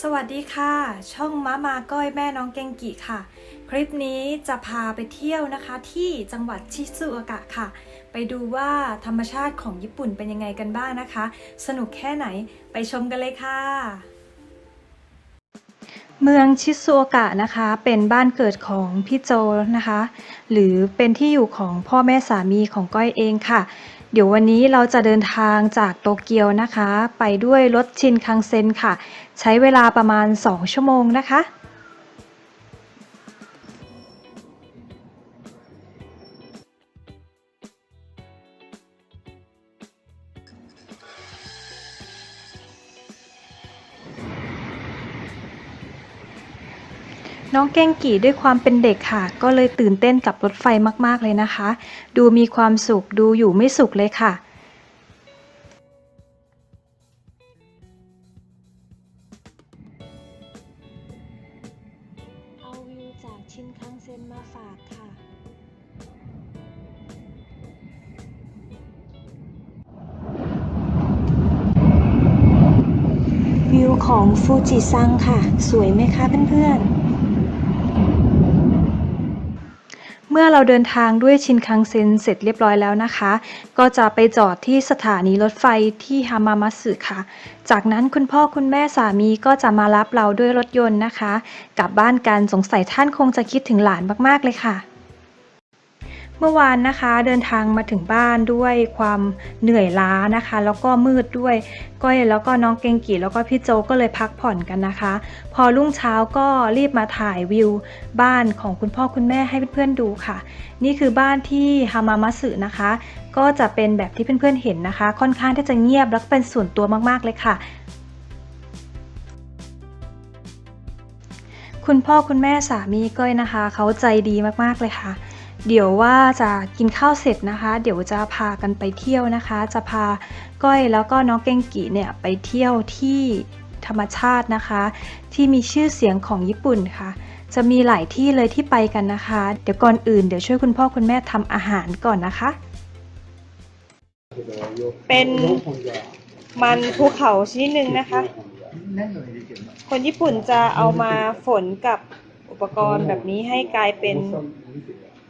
สวัสดีค่ะ ช่องม้ามาก้อยแม่น้องเกงกิค่ะ คลิปนี้จะพาไปเที่ยวนะคะที่จังหวัดชิซูโอกะค่ะ ไปดูว่าธรรมชาติของญี่ปุ่นเป็นยังไงกันบ้างนะคะ สนุกแค่ไหนไปชมกันเลยค่ะ เมืองชิซูโอกะนะคะ เป็นบ้านเกิดของพี่โจนะคะ หรือเป็นที่อยู่ของพ่อแม่สามีของก้อยเองค่ะ เดี๋ยววันนี้เราจะเดินทางจากโตเกียวนะคะ ไปด้วยรถชินคังเซ็นค่ะ ใช้เวลาประมาณ 2 ชั่วโมงนะคะ น้องเก้งกี่ด้วยความเป็นเด็กค่ะ ก็เลยตื่นเต้นกับรถไฟมากๆเลยนะคะ ดูมีความสุขดูอยู่ไม่สุขเลยค่ะเอาวิวจากชินคังเซ็นมาฝากค่ะ วิวของฟูจิซังค่ะ สวยไหมคะเพื่อนๆ เมื่อเราเดินทางด้วยชินคังเซ็นเสร็จเรียบร้อยแล้วนะคะ ก็จะไปจอดที่สถานีรถไฟที่ฮามามัสึค่ะ จากนั้นคุณพ่อคุณแม่สามีก็จะมารับเราด้วยรถยนต์นะคะ กลับบ้านกันสงสัยท่านคงจะคิดถึงหลานมากๆเลยค่ะ เมื่อวานนะคะเดินทางมาถึงบ้านด้วยความเหนื่อยล้านะคะ แล้วก็มืดด้วยก้อยแล้วก็น้องเกงกีแล้วก็พี่โจก็เลยพักผ่อนกันนะคะ พอรุ่งเช้าก็รีบมาถ่ายวิว บ้านของคุณพ่อคุณแม่ให้เพื่อนๆดูค่ะ นี่คือบ้านที่ฮามามัสึนะคะ ก็จะเป็นแบบที่เพื่อนๆเห็นนะคะ ค่อนข้างที่จะเงียบแล้วก็เป็นส่วนตัวมากๆเลยค่ะคุณพ่อคุณแม่สามีก้อยนะคะ เขาใจดีมากๆเลยค่ะ เดี๋ยวว่าจะกินข้าวเสร็จนะคะ เดี๋ยวจะพากันไปเที่ยวนะคะ จะพาก้อยแล้วก็น้องเกงกีเนี่ยไปเที่ยวที่ธรรมชาตินะคะ ที่มีชื่อเสียงของญี่ปุ่นค่ะ จะมีหลายที่เลยที่ไปกันนะคะ เดี๋ยวก่อนอื่นเดี๋ยวช่วยคุณพ่อคุณแม่ทำอาหารก่อนนะคะ เป็นมันภูเขาชนิดหนึ่งนะคะ คนญี่ปุ่นจะเอามาฝนกับอุปกรณ์แบบนี้ให้กลายเป็น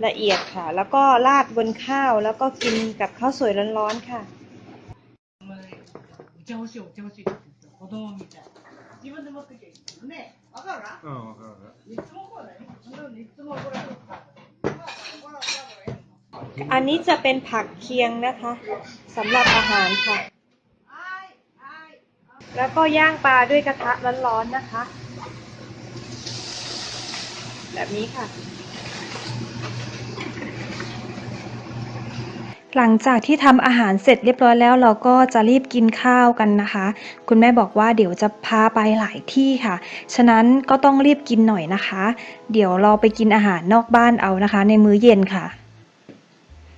ละเอียดค่ะ แล้วก็ราดบนข้าวแล้วก็กินกับข้าวสวยร้อนๆค่ะอันนี้จะเป็นผักเคียงนะคะสำหรับอาหารค่ะ แล้วก็ย่างปลาด้วยกระทะร้อนๆนะคะ แบบนี้ค่ะ หลังจากที่ทำอาหารเสร็จเรียบร้อยแล้วเราก็จะรีบกินข้าวกันนะคะ คุณแม่บอกว่าเดี๋ยวจะพาไปหลายที่ค่ะ ฉะนั้นก็ต้องรีบกินหน่อยนะคะ เดี๋ยวเราไปกินอาหารนอกบ้านเอานะคะ ในมื้อเย็นค่ะ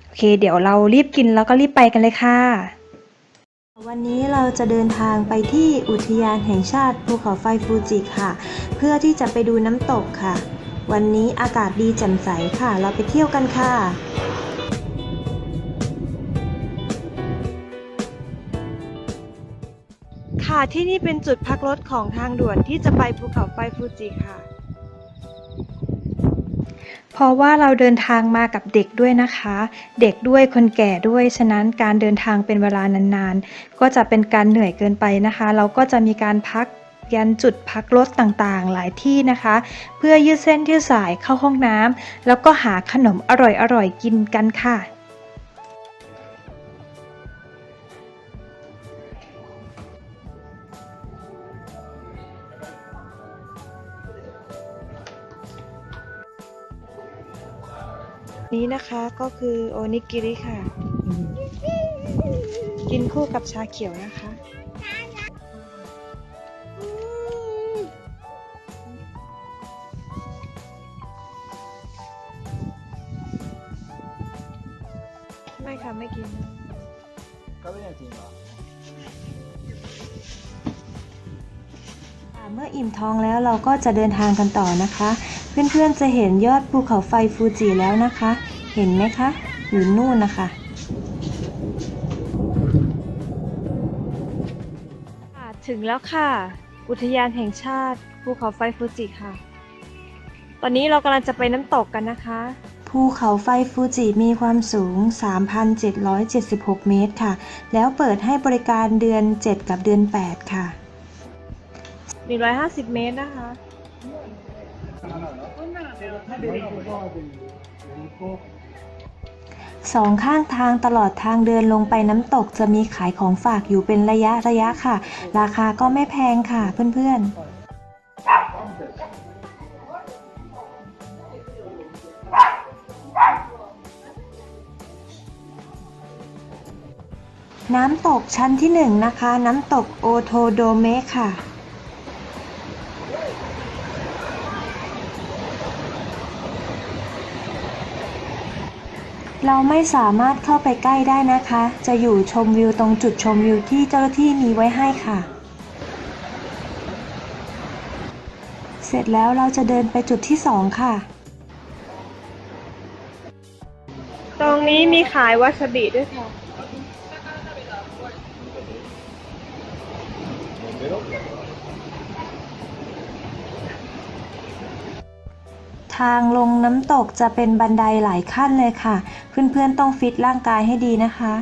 โอเค เดี๋ยวเรารีบกินแล้วก็รีบไปกันเลยค่ะ วันนี้เราจะเดินทางไปที่อุทยานแห่งชาติภูเขาไฟฟูจิค่ะ เพื่อที่จะไปดูน้ำตกค่ะ วันนี้อากาศดีแจ่มใสค่ะ เราไปเที่ยวกันค่ะ ค่ะที่นี่เป็นจุดพักรถของทางด่วนที่จะไปภูเขาไฟฟูจิค่ะ เพราะว่าเราเดินทางมากับเด็กด้วยนะคะ เด็กด้วยคนแก่ด้วย ฉะนั้นการเดินทางเป็นเวลานานๆ ก็จะเป็นการเหนื่อยเกินไปนะคะ เราก็จะมีการพักยันจุดพักรถต่างๆ หลายที่นะคะ เพื่อยืดเส้นยืดสายเข้าห้องน้ำแล้วก็หาขนมอร่อยๆกินกันค่ะ นี้นะคะก็คือโอนิกิริค่ะ กินคู่กับชาเขียวนะคะ ไม่ค่ะ ไม่กิน ก็ไม่อยากกินหรอเมื่ออิ่มท้องแล้วเราก็จะเดินทางกันต่อนะคะ เพื่อนๆจะเห็นยอดภูเขาไฟฟูจิแล้วนะคะ เห็นไหมคะ อยู่นู่นนะคะถึงแล้วค่ะ อุทยานแห่งชาติภูเขาไฟฟูจิค่ะ ตอนนี้เรากำลังจะไปน้ำตกกันนะคะ ภูเขาไฟฟูจิมีความสูง 3,776 เมตรค่ะ แล้วเปิดให้บริการเดือน 7 กับเดือน 8 ค่ะ 150 เมตรนะคะこんなの。 สองข้างทางตลอดทางเดินลงไปน้ำตกจะมีขายของฝากอยู่เป็นระยะระยะค่ะ ราคาก็ไม่แพงค่ะเพื่อนๆน้ำตกชั้นที่หนึ่งนะคะ น้ำตกโอโทโดเมค่ะ เราไม่สามารถเข้าไปใกล้ได้นะคะ จะอยู่ชมวิวตรงจุดชมวิวที่เจ้าหน้าที่มีไว้ให้ค่ะ เสร็จแล้วเราจะเดินไปจุดที่สองค่ะ ตรงนี้มีขายวาซาบิด้วยค่ะ ทางลงน้ำตกจะเป็นบันไดหลายขั้นเลยค่ะ เพื่อนๆต้องฟิตร่างกายให้ดีนะคะ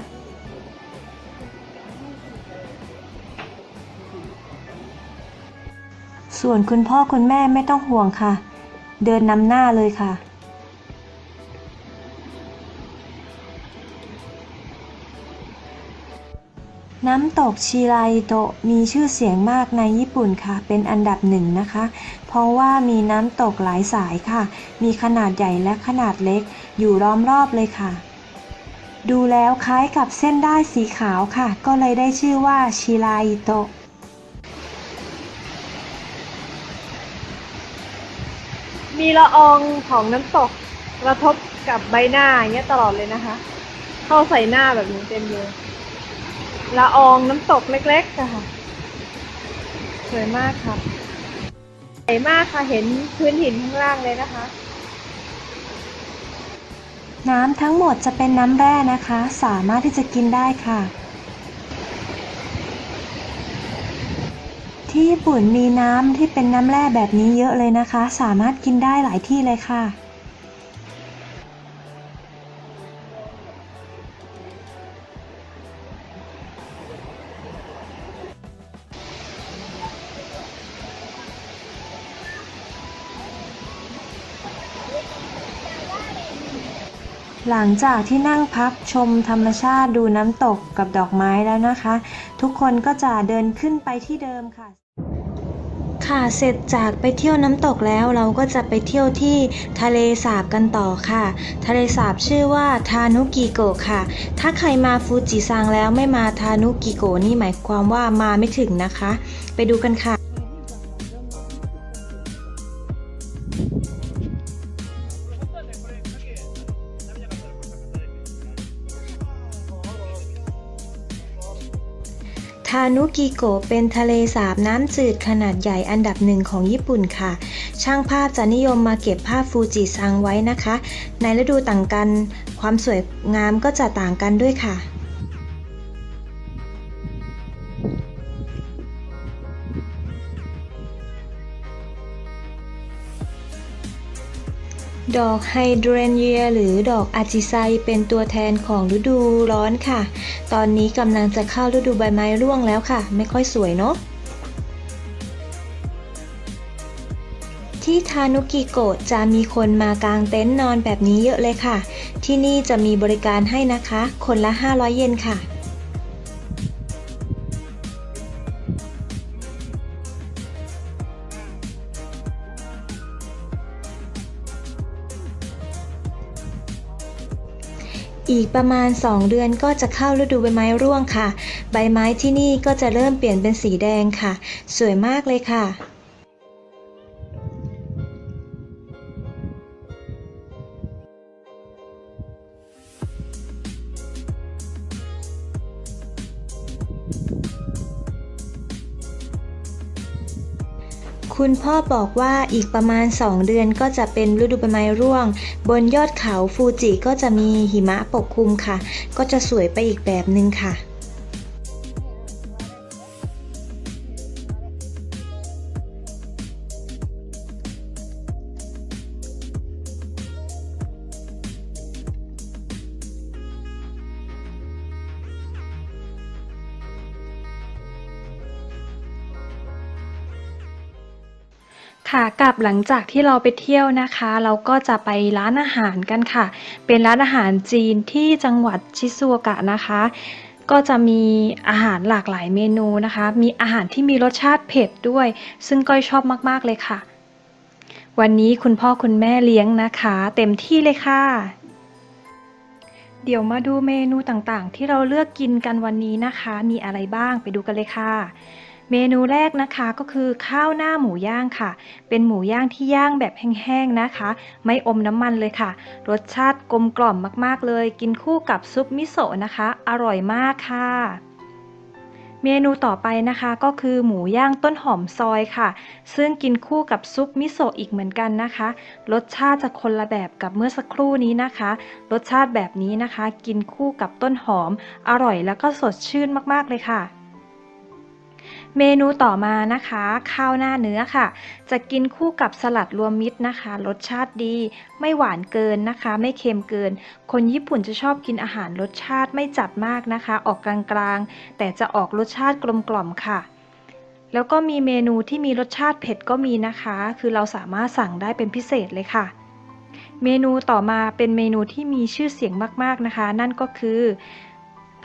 ส่วนคุณพ่อคุณแม่ไม่ต้องห่วงค่ะ เดินนำหน้าเลยค่ะ น้ำตกชิไรโตะมีชื่อเสียงมากในญี่ปุ่นค่ะ เป็นอันดับหนึ่งนะคะ เพราะว่ามีน้ำตกหลายสายค่ะ มีขนาดใหญ่และขนาดเล็ก อยู่ล้อมรอบเลยค่ะ ดูแล้วคล้ายกับเส้นได้ายสีขาวค่ะ ก็เลยได้ชื่อว่าชิไรโตะมีละอองของน้ำตกกระทบกับใบหน้าอย่างเงี้ยตลอดเลยนะคะ เข้าใส่หน้าแบบนี้เต็มเลย ละอองน้ำตกเล็กๆค่ะสวยมากค่ะใหญ่มากค่ะเห็นพื้นหินข้างล่างเลยนะคะ น้ำทั้งหมดจะเป็นน้ำแร่นะคะ สามารถที่จะกินได้ค่ะ ที่ญี่ปุ่นมีน้ำที่เป็นน้ำแร่แบบนี้เยอะเลยนะคะ สามารถกินได้หลายที่เลยค่ะ หลังจากที่นั่งพักชมธรรมชาติดูน้ำตกกับดอกไม้แล้วนะคะ ทุกคนก็จะเดินขึ้นไปที่เดิมค่ะค่ะ เสร็จจากไปเที่ยวน้ำตกแล้วเราก็จะไปเที่ยวที่ทะเลสาบกันต่อค่ะ ทะเลสาบชื่อว่าทานุกิโกะค่ะ ถ้าใครมาฟูจิซังแล้วไม่มาทานุกิโกะนี่หมายความว่ามาไม่ถึงนะคะ ไปดูกันค่ะ ทานุกิโกะเป็นทะเลสาบน้ำจืดขนาดใหญ่อันดับหนึ่งของญี่ปุ่นค่ะ ช่างภาพจะนิยมมาเก็บภาพฟูจิซังไว้นะคะ ในฤดูต่างกัน ความสวยงามก็จะต่างกันด้วยค่ะ ดอกไฮเดรนเยียหรือดอกอาจิไซเป็นตัวแทนของฤดูร้อนค่ะ ตอนนี้กำลังจะเข้าฤดูใบไม้ร่วงแล้วค่ะ ไม่ค่อยสวยเนาะที่ทานุกิโกะจะมีคนมากางเต็นท์นอนแบบนี้เยอะเลยค่ะ ที่นี่จะมีบริการให้นะคะ คนละ 500 เยนค่ะ อีกประมาณ 2 เดือนก็จะเข้าฤดูใบไม้ร่วงค่ะ ใบไม้ที่นี่ก็จะเริ่มเปลี่ยนเป็นสีแดงค่ะ สวยมากเลยค่ะ คุณพ่อบอกว่าอีกประมาณ 2 เดือนก็จะเป็นฤดูใบไม้ร่วง บนยอดเขาฟูจิก็จะมีหิมะปกคลุมค่ะ ก็จะสวยไปอีกแบบหนึ่งค่ะ ค่ะกลับหลังจากที่เราไปเที่ยวนะคะ เราก็จะไปร้านอาหารกันค่ะ เป็นร้านอาหารจีนที่จังหวัดชิซูโอกะนะคะ ก็จะมีอาหารหลากหลายเมนูนะคะ มีอาหารที่มีรสชาติเผ็ดด้วย ซึ่งก้อยชอบมากๆเลยค่ะ วันนี้คุณพ่อคุณแม่เลี้ยงนะคะ เต็มที่เลยค่ะ เดี๋ยวมาดูเมนูต่างๆ ที่เราเลือกกินกันวันนี้นะคะ มีอะไรบ้างไปดูกันเลยค่ะ เมนูแรกนะคะก็คือข้าวหน้าหมูย่างค่ะ เป็นหมูย่างที่ย่างแบบแห้งๆนะคะ ไม่อมน้ำมันเลยค่ะ รสชาติกลมกล่อมมากๆเลย กินคู่กับซุปมิโซะนะคะ อร่อยมากค่ะเมนูต่อไปนะคะก็คือหมูย่างต้นหอมซอยค่ะ ซึ่งกินคู่กับซุปมิโซะอีกเหมือนกันนะคะ รสชาติจะคนละแบบกับเมื่อสักครู่นี้นะคะ รสชาติแบบนี้นะคะ กินคู่กับต้นหอม อร่อยแล้วก็สดชื่นมากๆเลยค่ะ เมนูต่อมานะคะ ข้าวหน้าเนื้อค่ะ จะกินคู่กับสลัดรวมมิตรนะคะ รสชาติดี ไม่หวานเกินนะคะ ไม่เค็มเกิน คนญี่ปุ่นจะชอบกินอาหารรสชาติไม่จัดมากนะคะ ออกกลางๆ แต่จะออกรสชาติกลมกล่อมค่ะ แล้วก็มีเมนูที่มีรสชาติเผ็ดก็มีนะคะ คือเราสามารถสั่งได้เป็นพิเศษเลยค่ะเมนูต่อมาเป็นเมนูที่มีชื่อเสียงมาก ๆ นะคะ นั่นก็คือ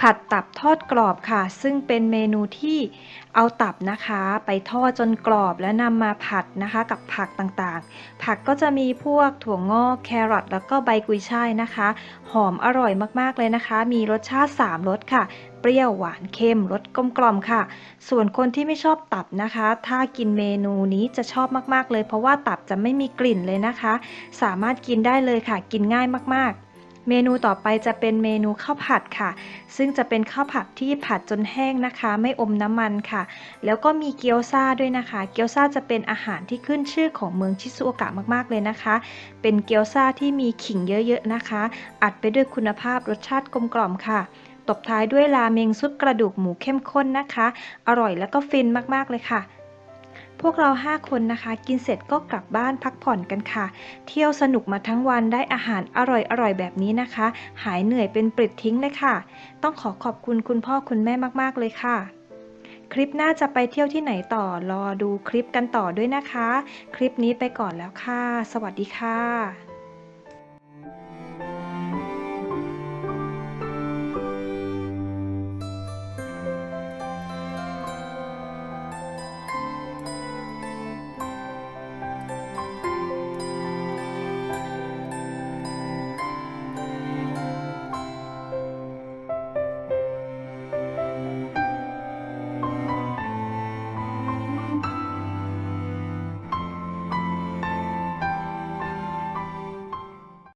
ผัดตับทอดกรอบค่ะ ซึ่งเป็นเมนูที่เอาตับนะคะ ไปทอดจนกรอบแล้วนำมาผัดนะคะ กับผักต่างๆ ผักก็จะมีพวกถั่วงอกแครอทแล้วก็ใบกุยช่ายนะคะ หอมอร่อยมากๆเลยนะคะ มีรสชาติ 3รสค่ะ เปรี้ยวหวานเค็มรสกลมกล่อมค่ะ ส่วนคนที่ไม่ชอบตับนะคะ ถ้ากินเมนูนี้จะชอบมากๆเลย เพราะว่าตับจะไม่มีกลิ่นเลยนะคะ สามารถกินได้เลยค่ะ กินง่ายมากๆ เมนูต่อไปจะเป็นเมนูข้าวผัดค่ะ ซึ่งจะเป็นข้าวผัดที่ผัดจนแห้งนะคะ ไม่อมน้ำมันค่ะ แล้วก็มีเกี๊ยวซาด้วยนะคะ เกี๊ยวซาจะเป็นอาหารที่ขึ้นชื่อของเมืองชิซูโอกะมากๆเลยนะคะ เป็นเกี๊ยวซาที่มีขิงเยอะๆนะคะ อัดไปด้วยคุณภาพรสชาติกลมกล่อมค่ะ ตบท้ายด้วยราเมงซุปกระดูกหมูเข้มข้นนะคะ อร่อยแล้วก็ฟินมากๆเลยค่ะ พวกเรา 5 คนนะคะ กินเสร็จก็กลับบ้านพักผ่อนกันค่ะ เที่ยวสนุกมาทั้งวันได้อาหารอร่อยๆแบบนี้นะคะ หายเหนื่อยเป็นปลิดทิ้งเลยค่ะ ต้องขอขอบคุณคุณพ่อคุณแม่มากๆเลยค่ะ คลิปหน้าจะไปเที่ยวที่ไหนต่อรอดูคลิปกันต่อด้วยนะคะ คลิปนี้ไปก่อนแล้วค่ะ สวัสดีค่ะ